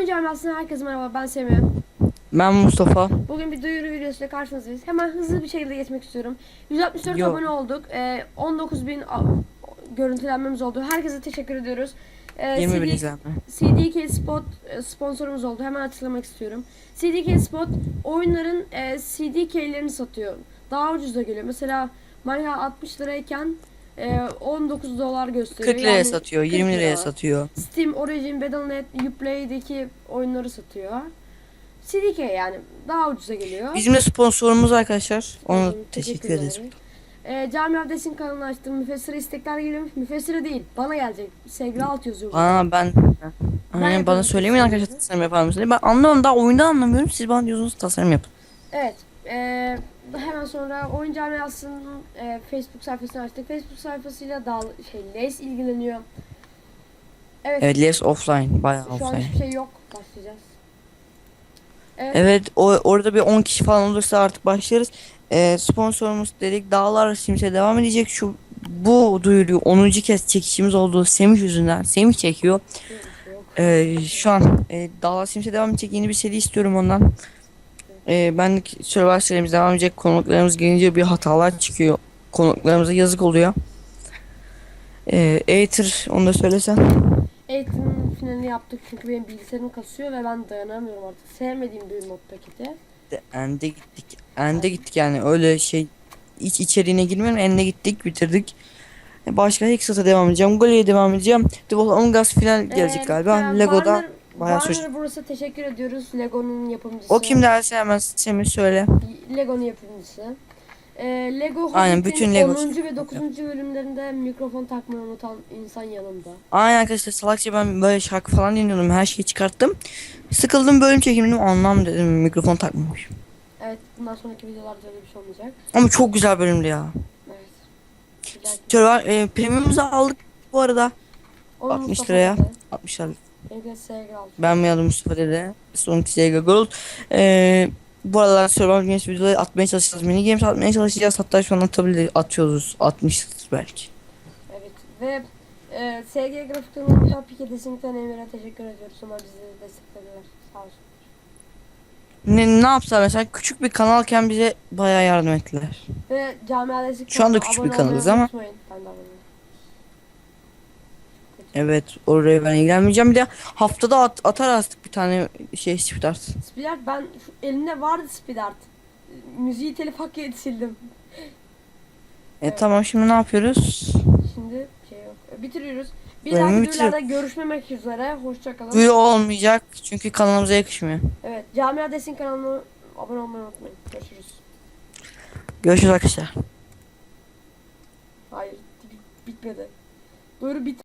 Oyun camiasından herkese merhaba ben Semih. Ben Mustafa. Bugün bir duyuru videosuyla karşınızdayız. Hemen hızlı bir şekilde geçmek istiyorum. 164 Yo. abone olduk. Ee, 19 bin görüntülenmemiz oldu. Herkese teşekkür ediyoruz. Ee, 20 bin CD. CDK Spot e, sponsorumuz oldu. Hemen açıklamak istiyorum. CDK Spot oyunların e, CDK'lerini satıyor. Daha ucuza geliyor. Mesela Minecraft 60 lirayken e, 19 dolar gösteriyor. 40 liraya Yani satıyor, 40 20 liraya lira. satıyor. Steam, Origin, Battle.net, Uplay'deki oyunları satıyor. CDK yani daha ucuza geliyor. Bizim de sponsorumuz arkadaşlar. Ona Ee, teşekkür ederim. ederiz. Ee, Cami Abdest'in kanalını açtım. Müfessire istekler geliyor. Müfessire değil. Bana gelecek. Sevgili alt yazıyor. Aa ben Aynen yapıyorum bana söylemeyin arkadaşlar tasarım yapar mısınız? Ben anlamam daha oyunda anlamıyorum. Siz bana diyorsunuz tasarım yapın. Evet. Ee, hemen sonra oyun camiasının e, Facebook sayfasını açtık. Facebook sayfasıyla daha şey Les ilgileniyor. Evet. Evet, Less offline, bayağı Şu an offline. hiçbir şey yok. Başlayacağız. Evet. Evet, o orada bir 10 kişi falan olursa artık başlarız. Ee, sponsorumuz dedik Dağlar Sims'e devam edecek. Şu bu duyuruyu 10. kez çekişimiz olduğu Semih yüzünden. Semih çekiyor. Ee, şu an e, Dağlar Sims'e devam edecek yeni bir seri istiyorum ondan. Ee, ben Survivor serimiz devam edecek. Konuklarımız gelince bir hatalar çıkıyor. Konuklarımıza yazık oluyor. Ee, Aether onu da söylesen. Eğitim finalini yaptık çünkü benim bilgisayarım kasıyor ve ben dayanamıyorum artık. Sevmediğim bir mod paketi. Ende gittik. Ende gittik yani öyle şey iç içeriğine girmiyorum. Ende gittik bitirdik. E, Başka Hexas'a devam edeceğim. Gole'ye devam edeceğim. The Wolf Among Us final gelecek Ee, galiba. Lego'da Warner, bayağı Warner sürecek. Bros'a teşekkür ediyoruz. Lego'nun yapımcısı. O kim derse hemen Semih söyle. Lego'nun yapımcısı. Ee, Lego Aynen, Hobbit'in bütün Lego 10. ve 9. bölümlerinde mikrofon takmayı unutan insan yanımda. Aynen arkadaşlar salakça ben böyle şarkı falan dinliyordum. Her şeyi çıkarttım. Sıkıldım bölüm çekimini anlam dedim. Mikrofon takmamış. Evet bundan sonraki videolarda öyle bir şey olmayacak. Ama çok güzel bölümdü ya. Evet. Güzel. Survivor e, premium'umuzu aldık bu arada. Onu 60 Mustafa liraya. dedi. 60 lira. Ben aldım Mustafa dedi. Sonraki Sega Gold. Ee, bu aralar Survivor Games videoları atmaya çalışacağız. Mini games atmaya çalışacağız. Hatta şu an atabilir, atıyoruz. Atmışız belki. Evet ve e, SG Grafik'ten oluşan Pike Desing'den Emir'e teşekkür ediyoruz. Onlar bizi desteklediler. Sağ olsun. Ne, ne yapsa mesela küçük bir kanalken bize bayağı yardım ettiler. Ve Camia Destek Şu anda küçük bir kanalız ama-. Ben de abone. Evet oraya ben ilgilenmeyeceğim. Bir de haftada at, atar artık bir tane şey speed art. Speed Art ben şu, elimde vardı Speed Art. E, Müziği telif hakkı sildim. E Evet. tamam şimdi ne yapıyoruz? Şimdi şey yok. E, Bitiriyoruz. Bir Bölümü dahaki bitiriyorum. videolarda görüşmemek üzere. Hoşçakalın. Video olmayacak çünkü kanalımıza yakışmıyor. Evet. Camia Desin kanalına abone olmayı unutmayın. Görüşürüz. Görüşürüz arkadaşlar. Hayır. Bitmedi. Doğru bit.